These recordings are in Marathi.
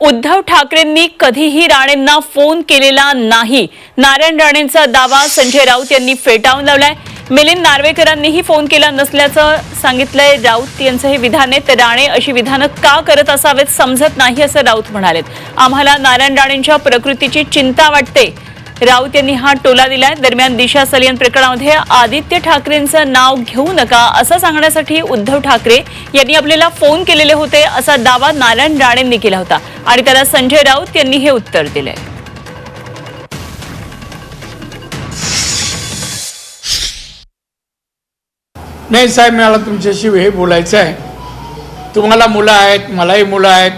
उद्धव ठाकरेंनी कधीही राणेंना फोन केलेला नाही. नारायण राणेंचा दावा संजय राऊत यांनी फेटाळून लावलाय. मिलिंद नार्वेकरांनीही फोन केला नसल्याचं सांगितलंय राऊत यांचं हे विधान आहे. तर राणे अशी विधानं का करत असावेत समजत नाही असं राऊत म्हणालेत. आम्हाला नारायण राणेंच्या प्रकृतीची चिंता वाटते. राऊत यांनी हा टोला दिलाय. दरम्यान दिशा सलियन प्रकरणामध्ये आदित्य ठाकरेंचं नाव घेऊ नका असं सांगण्यासाठी उद्धव ठाकरे यांनी आपल्याला फोन केलेले होते असा दावा नारायण राणेंनी केला होता. आणि त्याला संजय राऊत यांनी हे उत्तर दिलंय. नाही साहेब मला तुमच्याशी हे बोलायचं आहे. तुम्हाला मुलं आहेत मलाही मुलं आहेत.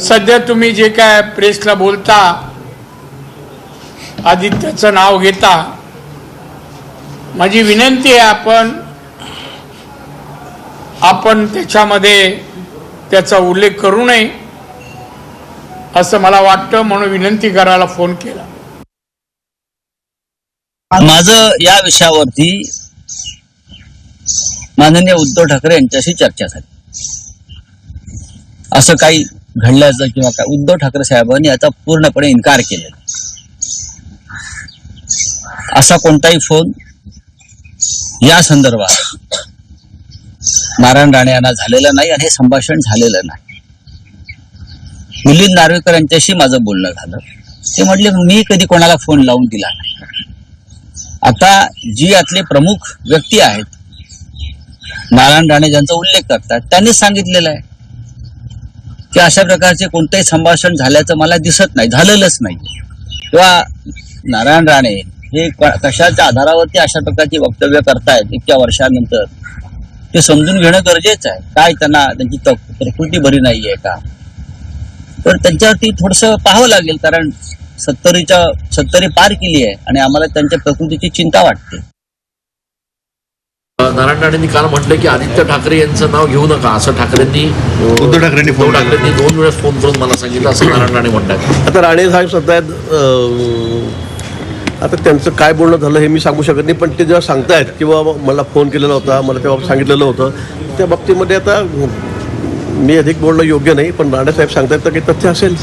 सध्या तुम्ही जे काय प्रेसला बोलता आदित्याचं नाव घेता. माझी विनंती आहे आपण आपण त्याच्यामध्ये त्याचा उल्लेख करू नये असं मला वाटतं म्हणून विनंती करायला फोन केला. माझं या विषयावरती माननीय उद्धव ठाकरे यांच्याशी चर्चा झाली. असं काही घडल्याचं किंवा काय उद्धव ठाकरे साहेबांनी याचा पूर्णपणे इन्कार केलेला असा कोणताही फोन या संदर्भात नारायण राणे यांना झालेला नाही आणि हे संभाषण झालेलं नाही. मिलिंद नार्वेकर यांच्याशी माझं बोलणं झालं. ते म्हटले मी कधी कोणाला फोन लावून दिला नाही. आता जी यातले प्रमुख व्यक्ती आहेत नारायण राणे ज्यांचा उल्लेख करतात त्यांनी सांगितलेलं आहे की अशा प्रकारचे कोणतंही संभाषण झाल्याचं मला दिसत नाही झालेलंच नाही. किंवा नारायण राणे हे कशाच्या आधारावरती अशा प्रकारची वक्तव्य करतायत इतक्या वर्षानंतर? ते समजून घेणं गरजेचं आहे. काय त्यांना त्यांची प्रकृती बरी नाहीये का? तर त्यांच्यावरती थोडस पाहावं लागेल कारण सत्तरीच्या सत्तरी पार केली आहे आणि आम्हाला त्यांच्या प्रकृतीची चिंता वाटते. नारायण राणेंनी काल म्हटलं की आदित्य ठाकरे यांचं नाव घेऊ नका. असं ठाकरेंनी उद्धव ठाकरेंनी उद्धव फोन. ठाकरेंनी दोन वेळेस फोन करून मला सांगितलं असं नारायण राणे म्हणतात आता राणे साहेब सध्या आता त्यांचं काय बोलणं झालं हे मी सांगू शकत नाही पण ते जेव्हा सांगतायत किंवा मला फोन केलेला होता मला तेव्हा सांगितलेलं होतं त्या बाबतीमध्ये आता मी अधिक बोलणं योग्य नाही पण राणेसाहेब सांगतायत तर काही तथ्य असेल.